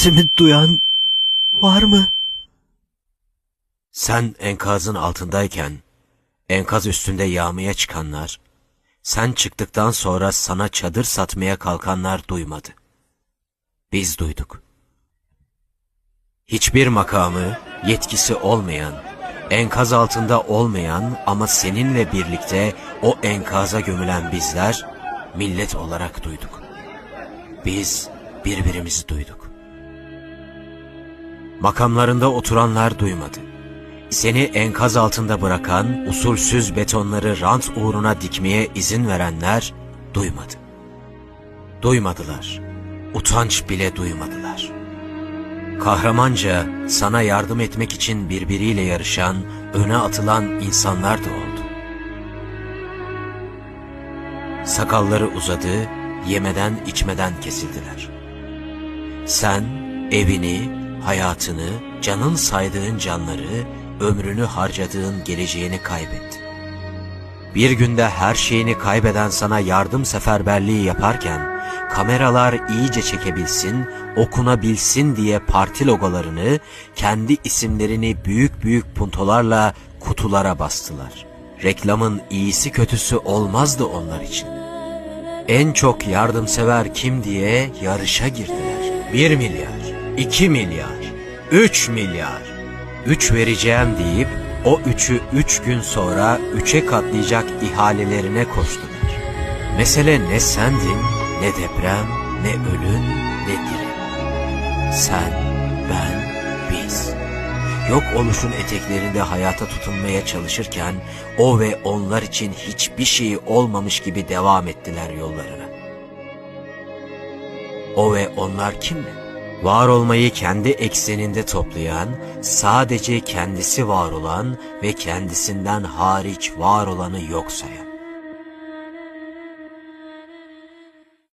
Sesimi duyan var mı? Sen enkazın altındayken, enkaz üstünde yağmaya çıkanlar, sen çıktıktan sonra sana çadır satmaya kalkanlar duymadı. Biz duyduk. Hiçbir makamı, yetkisi olmayan, enkaz altında olmayan ama seninle birlikte o enkaza gömülen bizler, millet olarak duyduk. Biz birbirimizi duyduk. Makamlarında oturanlar duymadı. Seni enkaz altında bırakan, usulsüz betonları rant uğruna dikmeye izin verenler duymadı. Duymadılar. Utanç bile duymadılar. Kahramanca sana yardım etmek için birbiriyle yarışan, öne atılan insanlar da oldu. Sakalları uzadı, yemeden içmeden kesildiler. Sen evini, hayatını, canın saydığın canları, ömrünü harcadığın geleceğini kaybettin. Bir günde her şeyini kaybeden sana yardım seferberliği yaparken, kameralar iyice çekebilsin, okunabilsin diye parti logolarını, kendi isimlerini büyük büyük puntolarla kutulara bastılar. Reklamın iyisi kötüsü olmazdı onlar için. En çok yardımsever kim diye yarışa girdiler. 1 milyar, 2 milyar, 3 milyar. 3 vereceğim deyip o üçü 3 gün sonra 3'e katlayacak ihalelerine koştular. Mesele ne sendin, ne deprem, ne ölün, ne diri. Sen, ben, biz. Yok oluşun eteklerinde hayata tutunmaya çalışırken o ve onlar için hiçbir şey olmamış gibi devam ettiler yollarına. O ve onlar kim mi? Var olmayı kendi ekseninde toplayan, sadece kendisi var olan ve kendisinden hariç var olanı yok sayan.